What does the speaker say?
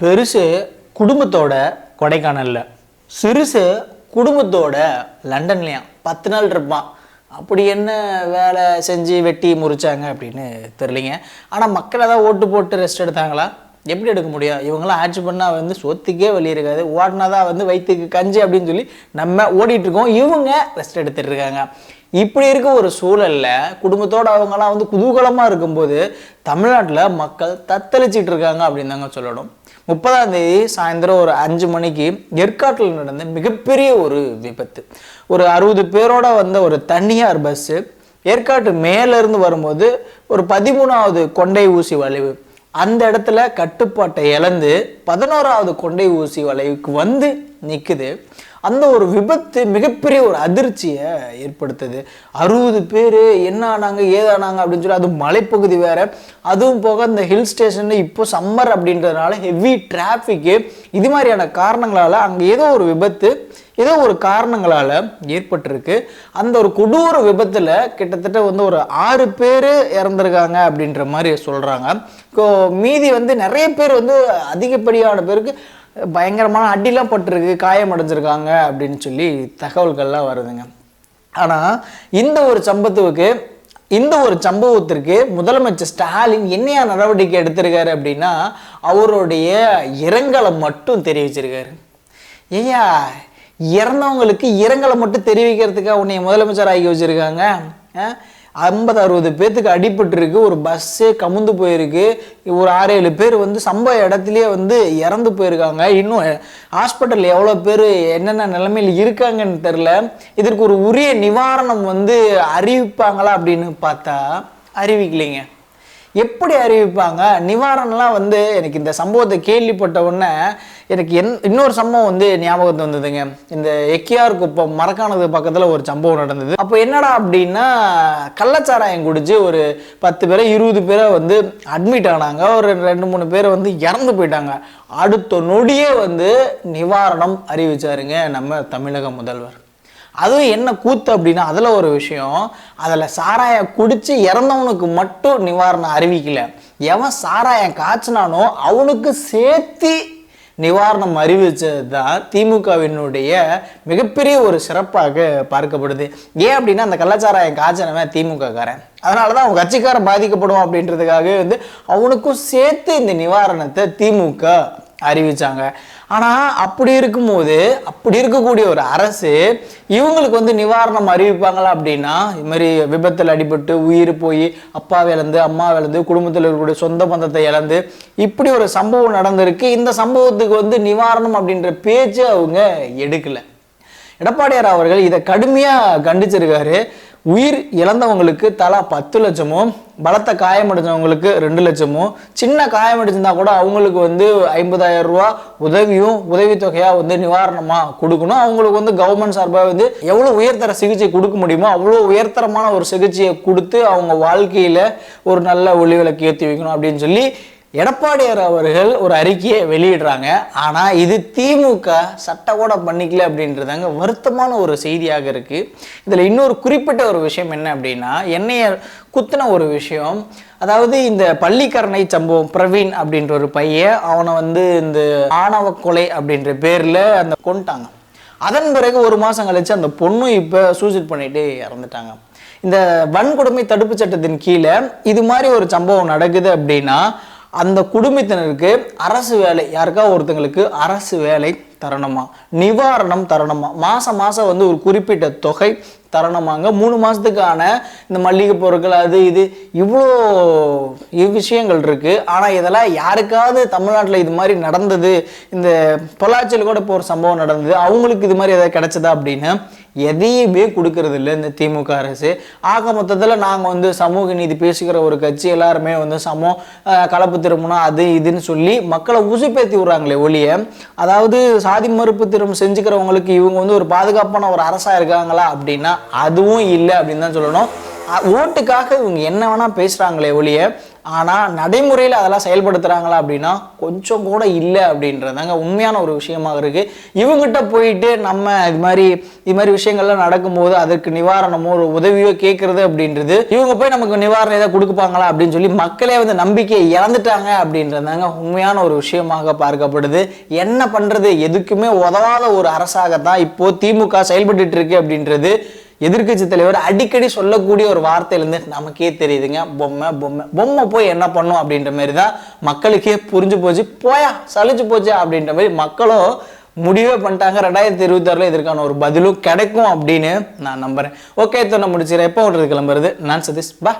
பெருசு குடும்பத்தோட கொடைக்கானல்ல சிறுசு குடும்பத்தோட லண்டன்லையாம் பத்து நாள் இருப்பான் அப்படி என்ன வேலை செஞ்சு வெட்டி முறிச்சாங்க அப்படின்னு தெரிலிங்க ஆனால் மக்கள் ஏதாவது ஓட்டு போட்டு ரெஸ்ட் எடுத்தாங்களா? எப்படி எடுக்க முடியும்? இவங்களாம் ஆட்சி பண்ணால் வந்து சொத்துக்கே வழி இருக்காது. ஓடினா தான் வந்து வயிற்றுக்கு கஞ்சி அப்படின்னு சொல்லி நம்ம ஓடிட்டுருக்கோம் இவங்க ரெஸ்ட் எடுத்துட்டு இருக்காங்க. இப்படி இருக்க ஒரு சூழலில் குடும்பத்தோடு அவங்கலாம் வந்து குதூகலமாக இருக்கும்போது தமிழ்நாட்டில் மக்கள் தத்தளிச்சிட்டு இருக்காங்க அப்படின்னு தாங்க சொல்லணும். முப்பதாம் தேதி சாயந்தரம் ஒரு அஞ்சு மணிக்கு ஏற்காட்டில் நடந்த மிகப்பெரிய ஒரு விபத்து. ஒரு அறுபது பேரோட வந்த ஒரு தனியார் பஸ்ஸு ஏற்காட்டு மேலேருந்து வரும்போது ஒரு பதிமூணாவது கொண்டை ஊசி வளைவு. அந்த இடத்துல கட்டுப்பாட்டை இழந்து பதினோராவது கொண்டை ஊசி வளைவுக்கு வந்து நிற்குது அந்த ஒரு விபத்து மிகப்பெரிய ஒரு அதிர்ச்சியை ஏற்படுத்துது. அறுபது பேர் என்ன ஆனாங்க ஏதானாங்க அப்படின்னு சொல்லி அதுவும் மலைப்பகுதி வேறு. அதுவும் போக இந்த ஹில் ஸ்டேஷனில் இப்போ சம்மர் அப்படின்றதுனால ஹெவி டிராஃபிக்கு இது மாதிரியான காரணங்களால் அங்கே ஏதோ ஒரு விபத்து ஏதோ ஒரு காரணங்களால் ஏற்பட்டிருக்கு. அந்த ஒரு கொடூர விபத்தில் கிட்டத்தட்ட வந்து ஒரு ஆறு பேர் இறந்துருக்காங்க அப்படின்ற மாதிரி சொல்கிறாங்க மீதி வந்து நிறைய பேர் வந்து அதிகப்படியான பேருக்கு பயங்கரமான அடிலாம் பட்டிருக்கு காயம் அடைஞ்சிருக்காங்க அப்படின்னு சொல்லி தகவல்கள்லாம் வருதுங்க. ஆனால் இந்த ஒரு சம்பவத்துக்கு இந்த ஒரு சம்பவத்திற்கு முதலமைச்சர் ஸ்டாலின் என்னையா நடவடிக்கை எடுத்திருக்காரு அப்படின்னா அவருடைய இரங்கலை மட்டும் தெரிவிச்சிருக்காரு. ஏயா இறந்தவங்களுக்கு இரங்கலை மட்டும் தெரிவிக்கிறதுக்காக உன்னை முதலமைச்சர் ஆகி வச்சிருக்காங்க? ஐம்பது அறுபது பேர்த்துக்கு அடிபட்டுருக்கு ஒரு பஸ்ஸே கமுந்து போயிருக்கு. ஒரு ஆறு ஏழு பேர் வந்து சம்பவ இடத்துலயே வந்து இறந்து போயிருக்காங்க. இன்னும் ஹாஸ்பிட்டல் எவ்வளோ பேர் என்னென்ன நிலைமையில் இருக்காங்கன்னு தெரில இதற்கு ஒரு உரிய நிவாரணம் வந்து அறிவிப்பாங்களா அப்படின்னு பார்த்தா அறிவிக்கலைங்க. எப்படி அறிவிப்பாங்க? நிவாரணம்லாம் வந்து எனக்கு இந்த சம்பவத்தை கேள்விப்பட்ட உடனே எனக்கு என் இன்னொரு சம்பவம் வந்து ஞாபகத்து வந்ததுங்க. இந்த எக்கியார் குப்பம் மரக்கானது பக்கத்தில் ஒரு சம்பவம் நடந்தது. அப்போ என்னடா அப்படின்னா கள்ளச்சாராயம் குடிச்சு ஒரு பத்து பேரை இருபது பேரை வந்து அட்மிட் ஆனாங்க. ஒரு ரெண்டு மூணு பேரை வந்து இறந்து போயிட்டாங்க. அடுத்த நொடியே வந்து நிவாரணம் அறிவிச்சாருங்க நம்ம தமிழக முதல்வர். அதுவும் என்ன கூத்து அப்படின்னா அதில் ஒரு விஷயம் அதில் சாராய குடித்து இறந்தவனுக்கு மட்டும் நிவாரணம் அறிவிக்கல. எவன் சாராயம் காய்ச்சினானோ அவனுக்கு சேர்த்து நிவாரணம் அறிவிச்சது தான் திமுகவினுடைய மிகப்பெரிய ஒரு சிறப்பாக பார்க்கப்படுது. ஏன் அப்படின்னா அந்த கள்ளச்சாராயம் காய்ச்சனவன் திமுககாரன். அதனால தான் அவன் கட்சிக்காரன் பாதிக்கப்படும் அப்படின்றதுக்காக வந்து அவனுக்கும் சேர்த்து இந்த நிவாரணத்தை திமுக அறிவிச்சாங்க. ஆனால் அப்படி இருக்கும்போது அப்படி இருக்கக்கூடிய ஒரு அரசு இவங்களுக்கு வந்து நிவாரணம் அறிவிப்பாங்களா அப்படின்னா இது மாதிரி விபத்தில் அடிபட்டு உயிர் போய் அப்பாவை இழந்து அம்மா இழந்து குடும்பத்தில் இருக்கக்கூடிய சொந்த பந்தத்தை இழந்து இப்படி ஒரு சம்பவம் நடந்திருக்கு. இந்த சம்பவத்துக்கு வந்து நிவாரணம் அப்படின்ற பேச்சு அவங்க எடுக்கலை. எடப்பாடியார் அவர்கள் இதை கடுமையாக கண்டிச்சிருக்காரு. உயிர் இழந்தவங்களுக்கு தலா பத்து லட்சமும் பலத்த காயமடைஞ்சவங்களுக்கு ரெண்டு லட்சமும். சின்ன காயமடைஞ்சிருந்தா கூட அவங்களுக்கு வந்து ஐம்பதாயிரம் ரூபா உதவியும் உதவித்தொகையாக வந்து நிவாரணமாக கொடுக்கணும். அவங்களுக்கு வந்து கவர்மெண்ட் சார்பாக வந்து எவ்வளோ உயர்தர சிகிச்சை கொடுக்க முடியுமோ அவ்வளோ உயர்தரமான ஒரு சிகிச்சையை கொடுத்து அவங்க வாழ்க்கையில் ஒரு நல்ல ஒளி விளக்கு ஏற்றி வைக்கணும் அப்படின்னு சொல்லி எடப்பாடியார் அவர்கள் ஒரு அறிக்கையை வெளியிடுறாங்க. ஆனால் இது திமுக சட்ட கூட பண்ணிக்கல அப்படின்றதாங்க வருத்தமான ஒரு செய்தியாக இருக்குது இதில் இன்னொரு குறிப்பிட்ட ஒரு விஷயம் என்ன அப்படின்னா என்னைய குத்தின ஒரு விஷயம். அதாவது இந்த பள்ளிக்கரணை சம்பவம் பிரவீன் அப்படின்ற ஒரு பையன் அவனை வந்து இந்த ஆணவ கொலை அப்படின்ற பேரில் அந்த கொண்டுட்டாங்க அதன் பிறகு ஒரு மாதம் கழிச்சு அந்த பொண்ணும் இப்போ சூசைட் பண்ணிட்டு இறந்துட்டாங்க. இந்த வன்கொடுமை தடுப்பு சட்டத்தின் கீழே இது மாதிரி ஒரு சம்பவம் நடக்குது அப்படின்னா அந்த குடும்பத்தினருக்கு அரசு வேலை யாருக்கா ஒருத்தங்களுக்கு அரசு வேலை தரணுமா? நிவாரணம் தரணுமா? மாதம் மாதம் வந்து ஒரு குறிப்பிட்ட தொகை தரணுமாங்க? மூணு மாதத்துக்கான இந்த மல்லிகை பொருட்கள் அது இது இவ்வளோ விஷயங்கள் இருக்குது ஆனால் இதெல்லாம் யாருக்காவது தமிழ்நாட்டில் இது மாதிரி நடந்தது இந்த பொள்ளாச்சியில் கூட இப்போ ஒரு சம்பவம் நடந்தது அவங்களுக்கு இது மாதிரி எதாவது கிடைச்சதா அப்படின்னு எதையுமே கொடுக்கறது இல்லை இந்த திமுக அரசு. ஆக மொத்தத்தில் நாங்கள் வந்து சமூக நீதி பேசுகிற ஒரு கட்சி எல்லாருமே வந்து சமம் கலப்பு திருமணம் அது இதுன்னு சொல்லி மக்களை உசுப்பேத்தி விட்றாங்களே ஒழிய அதாவது சாதி மறுப்பு திருமணம் செஞ்சுக்கிறவங்களுக்கு இவங்க வந்து ஒரு பாதுகாப்பான ஒரு அரசாக இருக்காங்களா அப்படின்னா அதுவும் இல்லை அப்படின்னு தான் சொல்லணும். ஓட்டுக்காக இவங்க என்ன வேணால் பேசுகிறாங்களே ஒழிய ஆனால் நடைமுறையில் அதெல்லாம் செயல்படுத்துகிறாங்களா அப்படின்னா கொஞ்சம் கூட இல்லை அப்படின்றதாங்க உண்மையான ஒரு விஷயமாக இருக்குது இவங்ககிட்ட போயிட்டு நம்ம இது மாதிரி இது மாதிரி விஷயங்கள்லாம் நடக்கும்போது அதற்கு நிவாரணமோ ஒரு உதவியோ கேட்குறது அப்படின்றது இவங்க போய் நமக்கு நிவாரணம் ஏதாவது கொடுப்பாங்களா அப்படின்னு சொல்லி மக்களே வந்து நம்பிக்கையை இழந்துட்டாங்க அப்படின்றதாங்க உண்மையான ஒரு விஷயமாக பார்க்கப்படுது. என்ன பண்ணுறது எதுக்குமே உதவாத ஒரு அரசாகத்தான் இப்போது திமுக செயல்பட்டு இருக்கு அப்படின்றது எதிர்க்கட்சி தலைவர் அடிக்கடி சொல்லக்கூடிய ஒரு வார்த்தையிலேருந்து நமக்கே தெரியுதுங்க. பொம்மை பொம்மை. பொம்மை போய் என்ன பண்ணும் அப்படின்ற மாதிரி தான் மக்களுக்கே புரிஞ்சு போச்சு. போயா சலிச்சு போச்சு அப்படின்ற மாதிரி மக்களும் முடிவே பண்ணிட்டாங்க. ரெண்டாயிரத்தி இருபத்தாறுல இதற்கான ஒரு பதிலும் கிடைக்கும் அப்படின்னு நான் நம்புறேன். ஓகே தொண்ணை முடிச்சுக்கிறேன். எப்போ விடுறது கிளம்புறது? நான் சதீஷ். பா